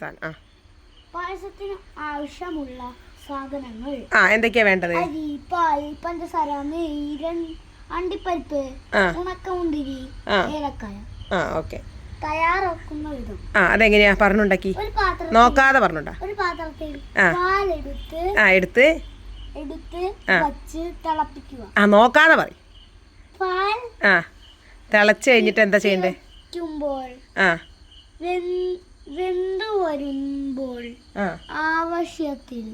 സാധനം. ആ. പായസത്തിന് ആവശ്യമുള്ള സാധനങ്ങൾ. ആ എന്തൊക്കെയാ വേണ്ടത്? അരി പാൽ പഞ്ചസാര നെയ്യ് അണ്ടിപ്പരിപ്പ് ഉണക്കമുന്തിരി ഏലക്കായ. ആ ഓക്കെ. തയ്യാറാക്കുന്ന വിധം. ആ അതെങ്ങനെയാ പറഞ്ഞുണ്ടാക്കി? നോക്കാതെ പറഞ്ഞുണ്ടാ? ഒരു പാത്രത്തിൽ. പാലെടുത്ത് ആ എടുത്ത്? എടുത്ത്. വച്ച് തിളപ്പിക്കുക. ആ നോക്കാതെ പറ പാൽ ആ. തിളച്ച് കഴിഞ്ഞിട്ട് എന്താ ചെയ്യണ്ടേ? ആ. വെന്തു വരുമ്പോൾ ആവശ്യത്തിൽ.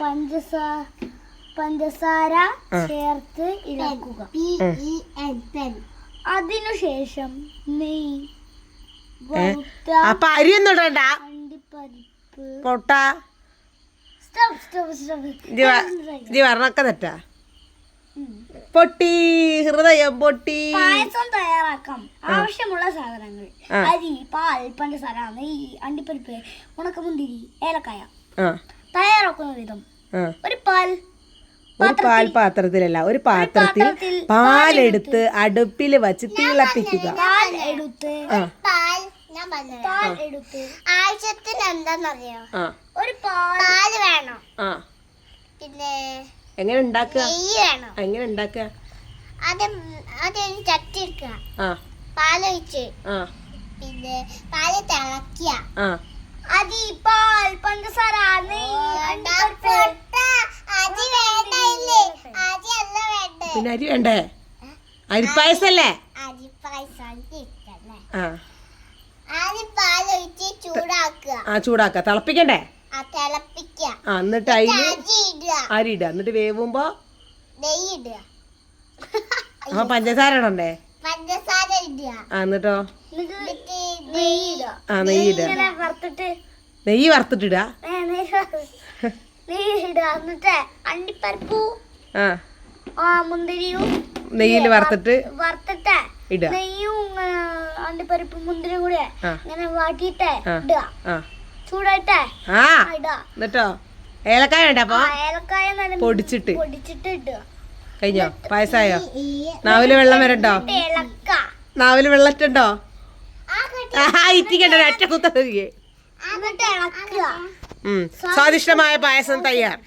പഞ്ചസാര പഞ്ചസാര ചേർത്ത് ഇളക്കുക. അതിനുശേഷം നെയ് അപ്പൊ അരിയൊന്നും ഇടണ്ട. അണ്ടിപ്പരിപ്പ് പൊട്ട. പറഞ്ഞൊക്കെ തെറ്റാ. പൊട്ടി ഹൃദയം പൊട്ടി. പായസം തയ്യാറാക്കാം. ആവശ്യമുള്ള സാധനങ്ങൾ. അരി പാൽ പഞ്ചസാര നെയ്യ് അണ്ടിപ്പരിപ്പ് ഉണക്കമുന്തിരി ഏലക്കായ. ആ. തയ്യാറാക്കുന്ന വിധം. ഒരു പാൽ ഒരു പാൽ പാത്രത്തിലല്ല ഒരു പാത്രത്തിൽ പാലെടുത്ത് അടുപ്പിൽ വച്ച് തിളപ്പിക്കുക പാൽ എടുത്ത്. പാൽ പാൽ എടുത്ത്. ആവശ്യത്തിന് എന്താന്നറിയോ? ഒരു പാൽ. പാൽ വേണം. ആ. പിന്നെ എങ്ങനെ ഉണ്ടാക്കുക? എങ്ങനെ ഉണ്ടാക്കുക? ചട്ടി എടുക്കുക. പാലൊഴിച്ച്. പിന്നെ പാൽ തിളക്കുക പഞ്ചസാര പിന്നെ അരി വേണ്ടേ? അരിപ്പായസല്ലേ അരി പായസം ഇഷ്ടല്ലേ ആ ചൂടാക്കുക. തിളപ്പിക്കണ്ടേ? ആ എന്നിട്ട് അയിൽ അരി ഇടുക. എന്നിട്ട് വേവുമ്പോ ആ പഞ്ചസാര ഇടണ്ടേ? പഞ്ചസാര ആ എന്നിട്ടോ? ആ നെയ്യ് ഇടുക. നെയ്യ് വറുത്തിട്ടിടാ നെയ്യിൽ അണ്ടിപ്പരിപ്പു ആ. ആ മുന്തിരിയും നെയ്യിൽ വറുത്തിട്ട് വറുത്തിട്ട് ഇടുക. നെയ്യും അണ്ടിപ്പരിപ്പും മുന്തിരിയും കൂടെ ഇങ്ങനെ വാട്ടിയിട്ട്. ഇടുക. ആ. ചൂടായിട്ട്? ആ എന്നിട്ടോ? ഏലക്കായ വേണ്ട അപ്പൊ? ഏലക്കായ പൊടിച്ചിട്ട്. പൊടിച്ചിട്ട് കഴിഞ്ഞോ? പായസായോ? നാവിൽ വെള്ളം വരണ്ടോ? നാവിൽ വെള്ളറ്റുണ്ടോ ആ ഇറ്റിക്കണ്ട ഒറ്റ കുത്ത സ്വാദിഷ്ടമായ പായസം തയ്യാർ.